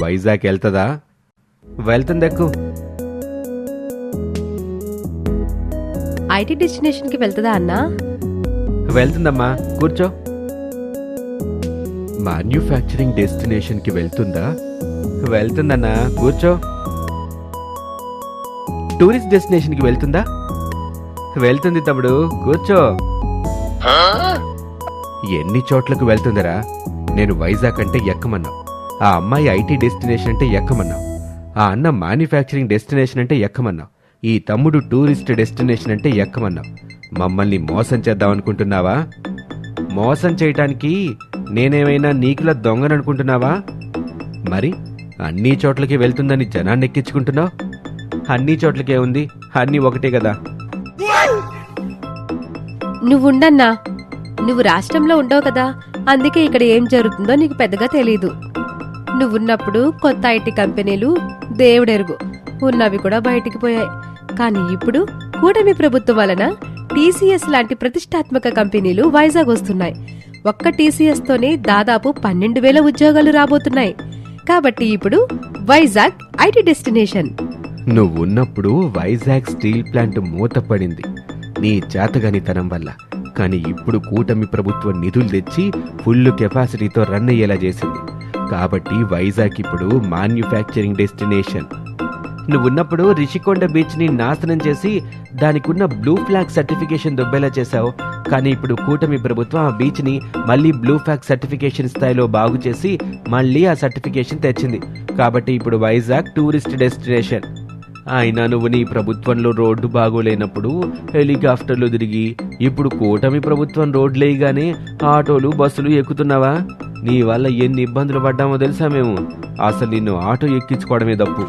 వైజాగ్ వెళ్తుందా? వెళ్తుంది ఎక్కు ఐటీ డెస్టినేషన్కి వెళ్తుందా అన్నా? వెళ్తుందమ్మా. కూర్చో. మ్యాన్యుఫ్యాక్చరింగ్ డెస్టినేషన్కి వెళ్తుందా? వెళ్తుందన్నా. కూర్చో. టూరిస్ట్ డెస్టినేషన్కి వెళ్తుందా? వెళ్తుంది తమ్ముడు. కూర్చో. ఎన్ని చోట్లకు వెళ్తుందరా? నేను వైజాగ్ అంటే ఎక్కమన్నావు. ఆ అమ్మాయి ఐటీ డెస్టినేషన్ అంటే ఎక్కమన్నావు ఆ అన్న మ్యానుఫ్యాక్చరింగ్ డెస్టినేషన్ అంటే ఎక్కమన్నావు ఈ తమ్ముడు టూరిస్ట్ డెస్టినేషన్ అంటే ఎక్కమన్నావు మమ్మల్ని మోసం చేద్దాం అనుకుంటున్నావా? మోసం చేయటానికి నేనేమైనా నీకులా దొంగననుకుంటున్నావా మరి అన్ని చోట్లకి వెళ్తుందని జనాన్ని ఎక్కించుకుంటున్నావు? అన్ని చోట్లకే ఉంది అన్ని ఒకటే కదా? నువ్వుండన్నా. నువ్వు రాష్ట్రంలో ఉండవు కదా. అందుకే ఇక్కడ ఏం జరుగుతుందో నీకు పెద్దగా తెలీదు. నువ్వు ఉన్నప్పుడు కొత్త ఐటీ కంపెనీలు దేవుడెరుగు. ఉన్నవి కూడా బయటికి పోయాయి. కానీ ఇప్పుడు కూటమి ప్రభుత్వం వలన టీసీఎస్ లాంటి ప్రతిష్టాత్మక కంపెనీలు వైజాగ్ వస్తున్నాయి. ఒక్క టీసీఎస్ తోనే దాదాపు పన్నెండు వేల ఉద్యోగాలు రాబోతున్నాయి. కాబట్టి ఇప్పుడు వైజాగ్ ఐటీ డెస్టినేషన్. నువ్వున్నప్పుడు వైజాగ్ స్టీల్ ప్లాంట్ మూతపడింది. నీ చేతగానితనం వల్ల. కానీ ఇప్పుడు కూటమి ప్రభుత్వం నిధులు తెచ్చి ఫుల్ కెపాసిటీతో రన్ అయ్యేలా చేసింది. కాబట్టి వైజాగ్ ఇప్పుడు మాన్యుఫ్యాక్చరింగ్ డెస్టినేషన్ నువ్వున్నప్పుడు రిషికొండ బీచ్ని నాశనం చేసి దానికున్న బ్లూ ఫ్లాగ్ సర్టిఫికేషన్ దొబ్బేలా చేశావు. కానీ ఇప్పుడు కూటమి ప్రభుత్వం ఆ బీచ్ని మళ్ళీ బ్లూ ఫ్లాగ్ సర్టిఫికేషన్ స్థాయిలో బాగు చేసి మళ్ళీ ఆ సర్టిఫికేషన్ తెచ్చింది. కాబట్టి ఇప్పుడు వైజాగ్ టూరిస్ట్ డెస్టినేషన్ అయినా నువ్వు నీ ప్రభుత్వంలో రోడ్డు బాగోలేనప్పుడు హెలికాప్టర్లు తిరిగి ఇప్పుడు కూటమి ప్రభుత్వం రోడ్లు ఆటోలు బస్సులు ఎక్కుతున్నావా? నీ వల్ల ఎన్ని ఇబ్బందులు పడ్డామో తెలుసా మేము? అసలు నిన్ను ఆటో ఎక్కించుకోవడమే తప్పు.